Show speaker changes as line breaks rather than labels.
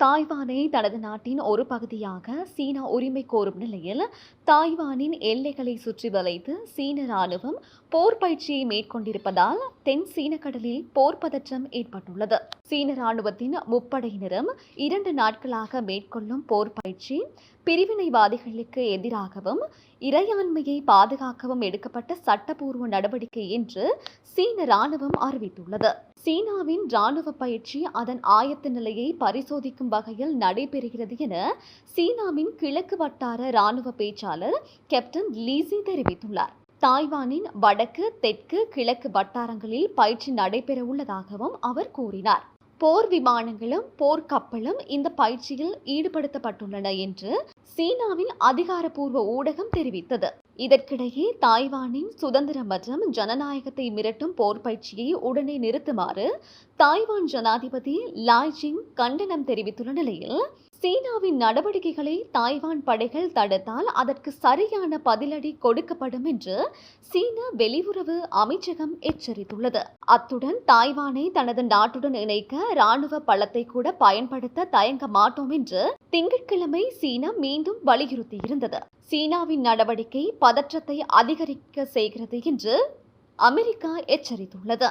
தாய்வானை தனது நாட்டின் ஒரு பகுதியாக சீனா உரிமை கோரும் நிலையில் தாய்வானின் எல்லைகளை சுற்றி வளைத்து சீன ராணுவம் போர் பயிற்சியை மேற்கொண்டிருப்பதால் தென் சீன கடலில் போர் பதற்றம் ஏற்பட்டுள்ளது. சீன ராணுவத்தின் முப்படையினரும் இரண்டு நாட்களாக மேற்கொள்ளும் போர் பயிற்சி பிரிவினைவாதிகளுக்கு எதிராகவும் இறையாண்மையை பாதுகாக்கவும் எடுக்கப்பட்ட சட்டப்பூர்வ நடவடிக்கை என்று சீன ராணுவம் அறிவித்துள்ளது. சீனாவின் ராணுவ பயிற்சி அதன் ஆயத்த நிலையை பரிசோதிக்கும் வகையில் நடைபெறுகிறது என சீனாவின் கிழக்கு வட்டார ராணுவ பேச்சாளர் கேப்டன் லீசி தெரிவித்துள்ளார். தாய்வானின் வடக்கு தெற்கு கிழக்கு வட்டாரங்களில் பயிற்சி நடைபெற உள்ளதாகவும் அவர் கூறினார். போர் விமானங்களும் போர் கப்பலும் இந்த பயிற்சியில் ஈடுபடுத்தப்பட்டுள்ளன என்று சீனாவின் அதிகாரப்பூர்வ ஊடகம் தெரிவித்தது. இதற்கிடையே தாய்வானின் சுதந்திரம் மற்றும் ஜனநாயகத்தை மிரட்டும் போர் பயிற்சியை உடனே நிறுத்துமாறு தாய்வான் ஜனாதிபதி லாய்ஜிங் கண்டனம் தெரிவித்துள்ள நிலையில் சீனாவின் நடவடிக்கைகளை தாய்வான் படைகள் தடுத்தால் அதற்கு சரியான பதிலடி கொடுக்கப்படும் என்று சீன வெளியுறவு அமைச்சகம் எச்சரித்துள்ளது. அத்துடன் தாய்வானை தனது நாட்டுடன் இணைக்க ராணுவ பலத்தை கூட பயன்படுத்த தயங்க மாட்டோம் என்று திங்கட்கிழமை சீனா மீண்டும் வலியுறுத்தியிருந்தது. சீனாவின் நடவடிக்கை பதற்றத்தை அதிகரிக்க செய்கிறது என்று அமெரிக்கா எச்சரித்துள்ளது.